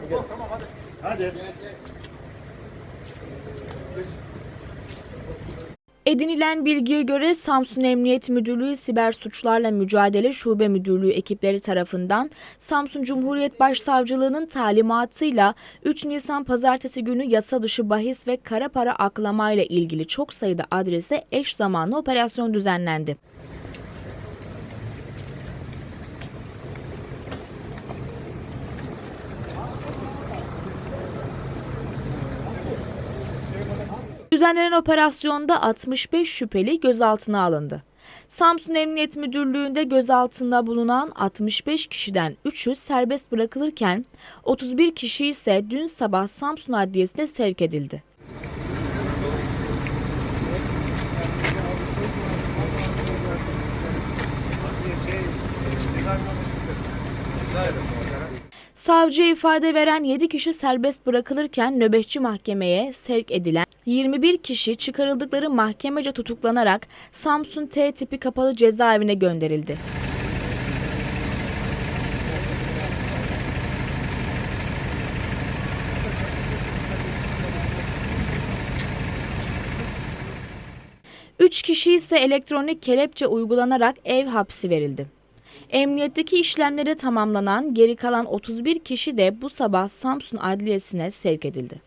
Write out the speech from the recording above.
Hadi gel. Hadi. Edinilen bilgiye göre Samsun Emniyet Müdürlüğü Siber Suçlarla Mücadele Şube Müdürlüğü ekipleri tarafından Samsun Cumhuriyet Başsavcılığı'nın talimatıyla 3 Nisan pazartesi günü yasa dışı bahis ve kara para aklamayla ilgili çok sayıda adrese eş zamanlı operasyon düzenlendi. Düzenlenen operasyonda 65 şüpheli gözaltına alındı. Samsun Emniyet Müdürlüğü'nde gözaltında bulunan 65 kişiden 3'ü serbest bırakılırken 31 kişi ise dün sabah Samsun Adliyesi'ne sevk edildi. Savcıya ifade veren 7 kişi serbest bırakılırken nöbetçi mahkemeye sevk edilen 21 kişi çıkarıldıkları mahkemece tutuklanarak Samsun T tipi kapalı cezaevine gönderildi. Üç kişi ise elektronik kelepçe uygulanarak ev hapsi verildi. Emniyetteki işlemleri tamamlanan geri kalan 31 kişi de bu sabah Samsun Adliyesi'ne sevk edildi.